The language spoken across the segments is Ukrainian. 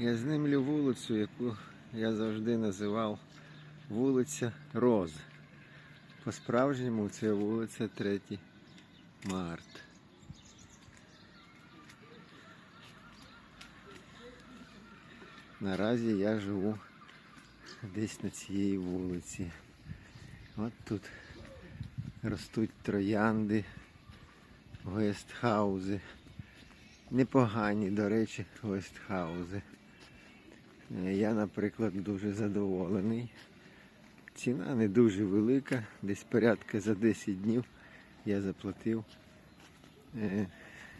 Я знімлю вулицю, яку я завжди називав вулиця Роз. По-справжньому це вулиця 3 Март. Наразі я живу десь на цій вулиці. От тут ростуть троянди, гестхаузи. Непогані, до речі, гестхаузи. Е, Я, наприклад, дуже задоволений. Ціна не дуже велика, десь порядка за 10 днів я заплатив е,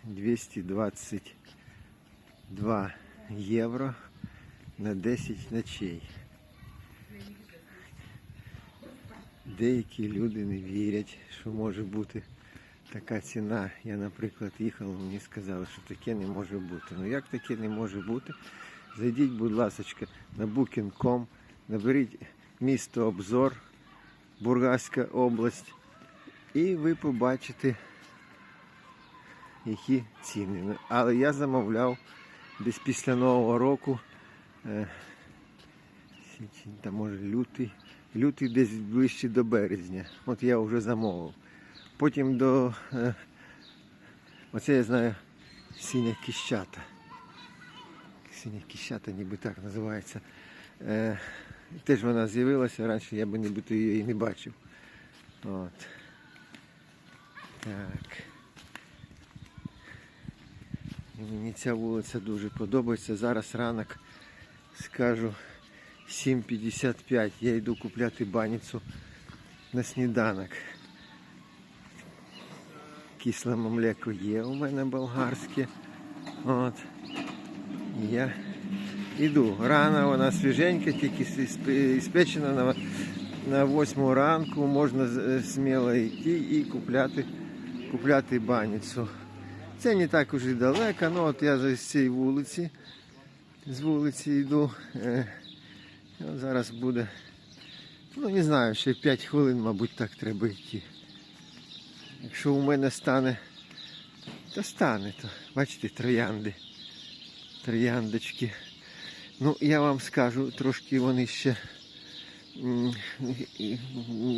222 євро на 10 ночей. Деякі люди не вірять, що може бути така ціна. Я, наприклад, їхав, мені сказали, що таке не може бути. Ну як таке не може бути? Зайдіть, будь ласка, на Booking.com, наберіть місто Обзор, Бургаська область, і ви побачите, які ціни. Але я замовляв десь після Нового року, е, та може лютий, лютий десь ближче до березня. От я вже замовив. Потім до, е, оце я знаю, синя кіщата. Синя кіщата, ніби так називається. Е, теж вона з'явилася раніше, я би нібито її не бачив. От. Так. І Мені ця вулиця дуже подобається. Зараз ранок скажу 7.55. Я йду купляти баніцу на сніданок. Кисле млеко є у мене болгарське. От. Я йду. Рано вона свіженька, тільки ісп- іспечена на, на 8 ранку. Можна е, сміло йти і купляти, купляти баніцу. Це не так уже далеко, ну от я з цієї вулиці, з вулиці йду. Е, от зараз буде, ну не знаю, ще 5 хвилин, мабуть, так треба йти. Якщо у мене стане, то стане, то бачите, троянди. Трояндочки. Ну, я вам скажу, трошки вони ще.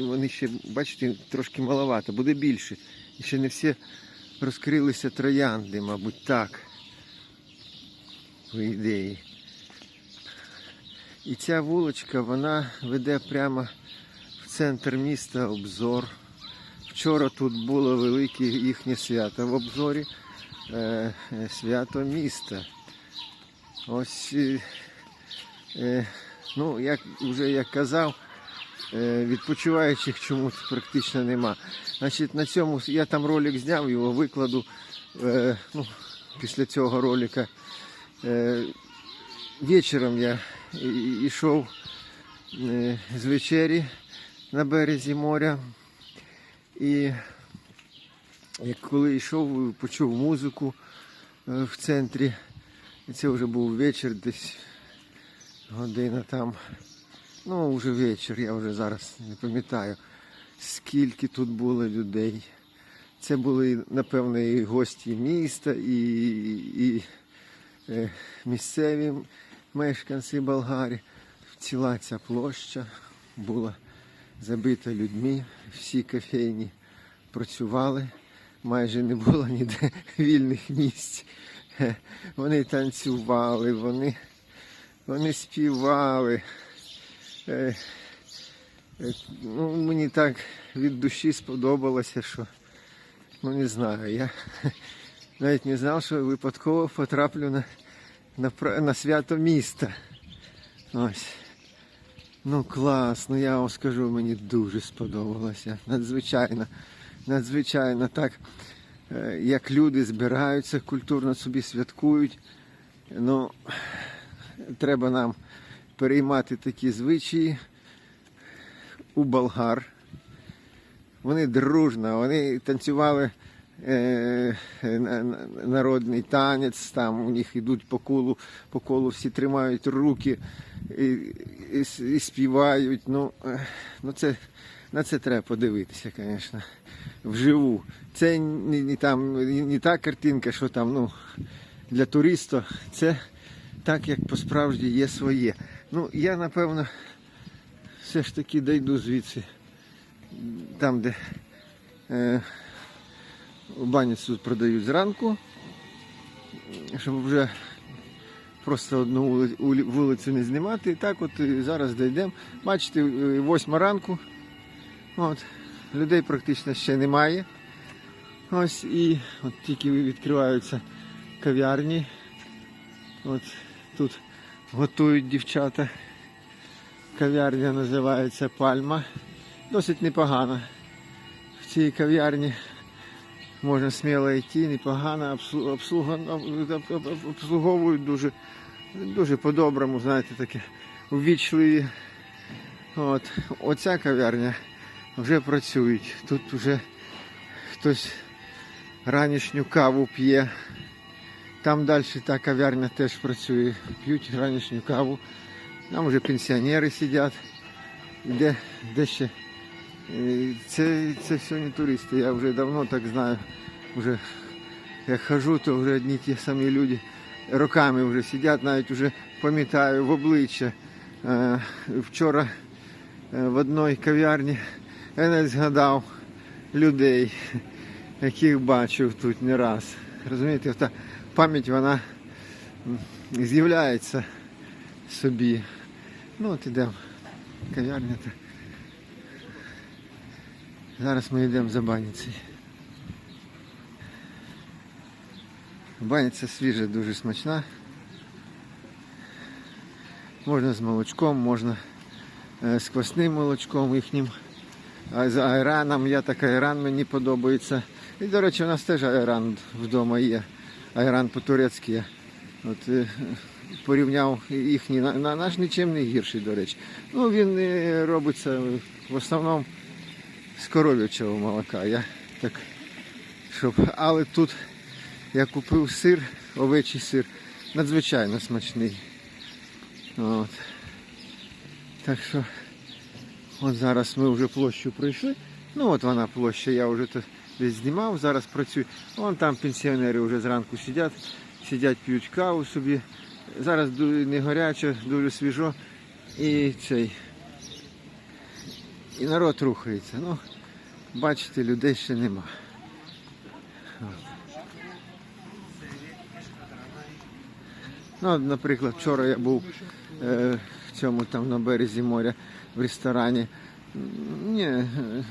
Вони ще, бачите, трошки маловато, буде більше. І ще не всі розкрилися троянди, мабуть, так. По ідеї. І ця вуличка, вона веде прямо в центр міста обзор. Вчора тут було велике їхнє свято в обзорі. е, е, свято міста. Ось, е, е, ну, як вже як казав, е, відпочиваючих чомусь практично нема. Значить, на цьому я там ролик зняв, його викладу ну, після цього ролика. Вечором я йшов з вечері на березі моря. І як коли йшов, почув музику в центрі. І це вже був вечір, десь година там. Ну, вже вечір, я вже зараз не пам'ятаю, скільки тут було людей. Це були, напевно, і гості міста, і, і е, місцеві мешканці Болгарії. Ціла ця площа була забита людьми, всі кофейні працювали, майже не було ніде вільних місць. Вони танцювали, вони, вони співали. Е, е, Ну, мені так від душі сподобалося, що ну не знаю, я навіть не знав, що випадково потраплю на, на, на свято міста. Ось. Ну клас, ну я вам скажу, мені дуже сподобалося. Надзвичайно, надзвичайно так, як люди збираються, культурно собі святкують. Ну, треба нам переймати такі звичаї у болгар. Вони дружно, вони танцювали е, на- на- народний танець, там у них йдуть по колу, по колу всі тримають руки і, і, і співають. Ну, е, ну це, на це треба подивитися, звісно, вживу. Це не, там, не, та картинка, що там ну, для туриста. Це так, як по-справжній є своє. Ну, я напевно все ж таки дойду звідси, там, де е, баніцю продають зранку, щоб вже просто одну вули- вулицю не знімати. І так от зараз дійдемо. Бачите, е, восьма ранку. От, людей практично ще немає. Ось і от тільки відкриваються кав'ярні. От тут готують дівчата. Кав'ярня називається Пальма. Досить непогана. В цій кав'ярні можна сміло йти, непогано, обслуговують дуже, дуже по-доброму, знаєте, таке ввічливі. От. Оця кав'ярня вже працюють. Тут вже хтось ранішню каву п'є. Там далі та кав'ярня теж працює. П'ють ранішню каву. Там вже пенсіонери сидять. Де, де ще? Е, Це, це все не туристи. Я вже давно так знаю. Вже як хожу, то вже одні ті самі люди роками вже сидять, навіть вже пам'ятаю в обличчя. Е, Вчора е, в одній кав'ярні я навіть згадав людей, яких бачив тут не раз. Розумієте, та пам'ять вона з'являється собі. Ну от ідемо. Кав'ярня. Зараз ми йдемо за баніцею. Баниця свіжа, дуже смачна. Можна з молочком, можна е, з квасним молочком їхнім. З айраном, я так айран мені подобається. І, до речі, у нас теж айран вдома є. Айран по-турецьки. От, е, порівняв їхній, на- наш нічим не гірший, до речі. Ну, він е, робиться в основному з коров'ячого молока. Я так, щоб... Але тут я купив сир, овечий сир, надзвичайно смачний. От. Так що от зараз ми вже площу пройшли. Ну от вона площа, я вже десь знімав, зараз працюю. Вон там пенсіонери вже зранку сидять, сидять, п'ють каву собі. Зараз не гаряче, дуже свіжо. І цей. І народ рухається. Ну, бачите, людей ще нема. Ну, наприклад, вчора я був е, цьому там на березі моря в ресторані. Ні,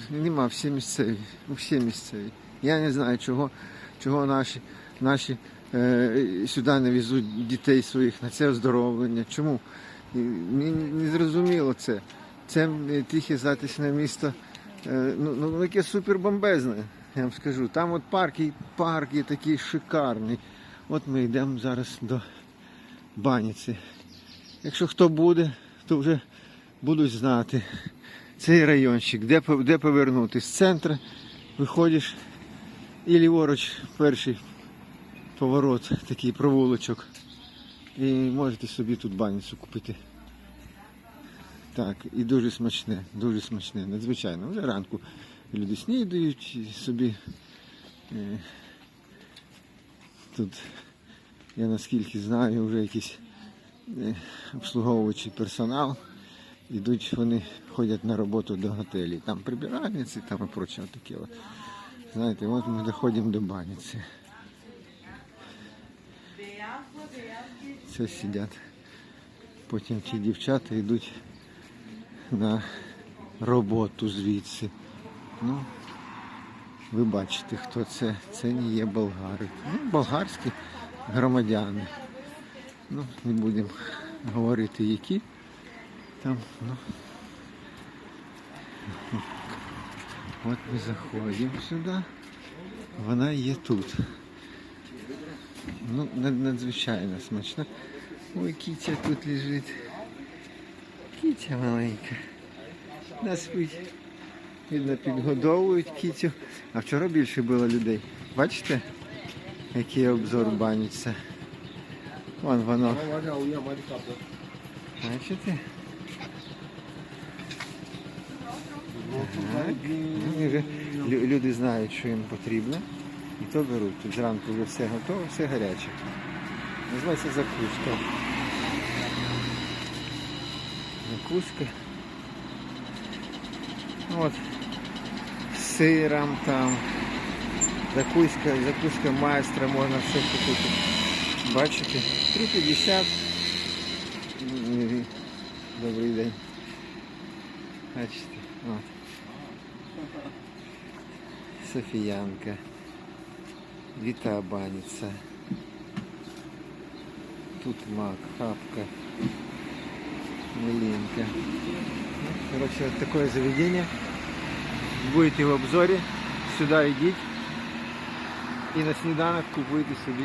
нема, всі місцеві. Всі місцеві. Я не знаю, чого, чого наші, наші е, сюди не везуть дітей своїх на це оздоровлення. Чому? Мені не зрозуміло це. Це тихе затишне місто. е, Ну, ну яке супербомбезне, я вам скажу. Там от парк, і парк є такий шикарний. От ми йдемо зараз до баніці. Якщо хто буде, то вже будуть знати цей райончик, де, де повернути. З центру виходиш і ліворуч перший поворот, такий провулочок. І можете собі тут баніцю купити. Так, і дуже смачне, дуже смачне, надзвичайно. Вже ранку люди снідають і собі. Е, тут, я наскільки знаю, вже якийсь е, обслуговуючий персонал. Ідуть, вони ходять на роботу до готелів. Там прибиральниці, там і проче таке. От. Знаєте, от ми доходимо до баніці. Це сидять. Потім ті дівчата йдуть на роботу звідси. Ну, ви бачите, хто це. Це не є болгари. Ну, болгарські громадяни. Ну, не будемо говорити, які там, ну. От ми заходимо сюди. Вона є тут. Ну, надзвичайно смачна. Ой, кітя тут лежить. Кітя маленька. Да спить. Видно, підгодовують кітю. А вчора більше було людей. Бачите, який обзор баниться. Вон воно. Бачите? Люди знають, що їм потрібно. І то беруть. Тут зранку вже все готово, все гаряче. Називається закуска. закуска. От. З сиром там. Закуска, закуска майстра, можна все купити. Бачите? 3,50. М, Добрий день. Бачите. От. Софіянка. Віта баніця. Тут мак, хапка, милинка. Ну, Короче, вот такое заведение. Будете в обзоре, сюда идите. І на сніданок купуйте собі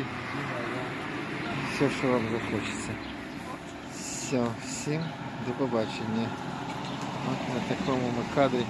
Все, що вам захочеться. Все, всім до побачення. От на такому ми кадрі